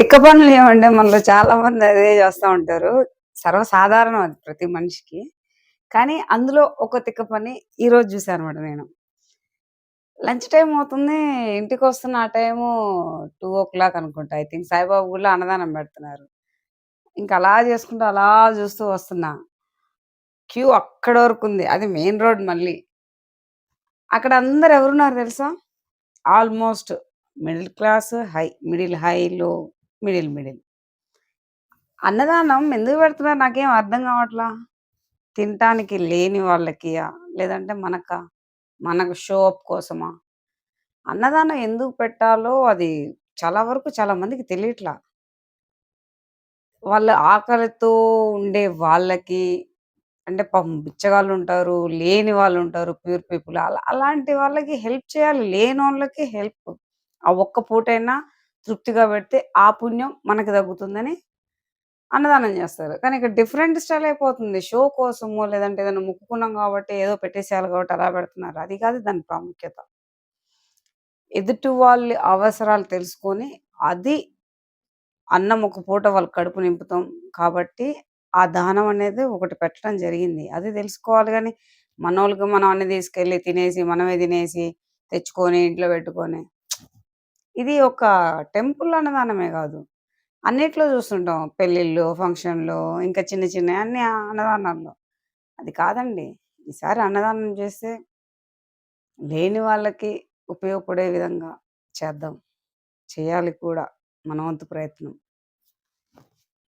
తిక్క పనులు ఏమంటే మనలో చాలా మంది అదే చేస్తా ఉంటారు. సర్వసాధారణం అది ప్రతి మనిషికి. కానీ అందులో ఒక తిక్క పని ఈ రోజు చూసాను అనమాట నేను. లంచ్ టైం అవుతుంది. ఇంటికి వస్తున్న ఆ టైము టూ ఓ క్లాక్ అనుకుంటా. ఐ థింక్ సాయిబాబు గుడిలో అన్నదానం పెడుతున్నారు. ఇంకా అలా చేసుకుంటూ అలా చూస్తూ వస్తున్నా. క్యూ అక్కడ వరకు ఉంది. అది మెయిన్ రోడ్ మళ్ళీ. అక్కడ అందరు ఎవరున్నారు తెలుసా? Almost middle class high middle high low middle middle. అన్నదానం ఎందుకు పెడుతున్నారు? నాకేం అర్థం కావట్లా? తినటానికి లేని వాళ్ళకి లేదంటే మనక? మనకు షో అప్ కోసమా? అన్నదానం ఎందుకు పెట్టాలో అది చాలా వరకు చాలా మందికి తెలియట్లా. వాళ్ళ ఆకలితో ఉండే వాళ్ళకి అంటే పాపం బిచ్చగాళ్ళు ఉంటారు లేని వాళ్ళు ఉంటారు ప్యూర్ పీపుల్. అలా అలాంటి వాళ్ళకి హెల్ప్ చేయాలి. లేని వాళ్ళకి హెల్ప్. ఆ ఒక్క పూటైనా తృప్తిగా పెడితే ఆ పుణ్యం మనకి తగ్గుతుందని అన్నదానం చేస్తారు. కానీ ఇక్కడ డిఫరెంట్ స్టైల్ అయిపోతుంది. షో కోసము లేదంటే ఏదైనా ముక్కుకున్నాం కాబట్టి ఏదో పెట్టేసేయాలి కాబట్టి అలా పెడుతున్నారు. అది కాదు దాని ప్రాముఖ్యత. ఎదుటి వాళ్ళ అవసరాలు తెలుసుకొని అది అన్నం ఒక పూట వాళ్ళ కడుపు నింపుతాం కాబట్టి ఆ దానం అనేది ఒకటి పెట్టడం జరిగింది. అది తెలుసుకోవాలి కానీ మనోళ్ళకి మనం అన్ని తీసుకెళ్ళి తినేసి మనమే తినేసి తెచ్చుకొని ఇంట్లో పెట్టుకొని ఇది ఒక టెంపుల్ అన్నదానమే కాదు. అన్నిట్లో చూస్తుంటాం పెళ్ళిళ్ళు ఫంక్షన్లు ఇంకా చిన్న చిన్న అన్ని అన్నదానాల్లో. అది కాదండి. ఈసారి అన్నదానం చేస్తే లేని వాళ్ళకి ఉపయోగపడే విధంగా చేద్దాం. చేయాలి కూడా మన వంతు ప్రయత్నం.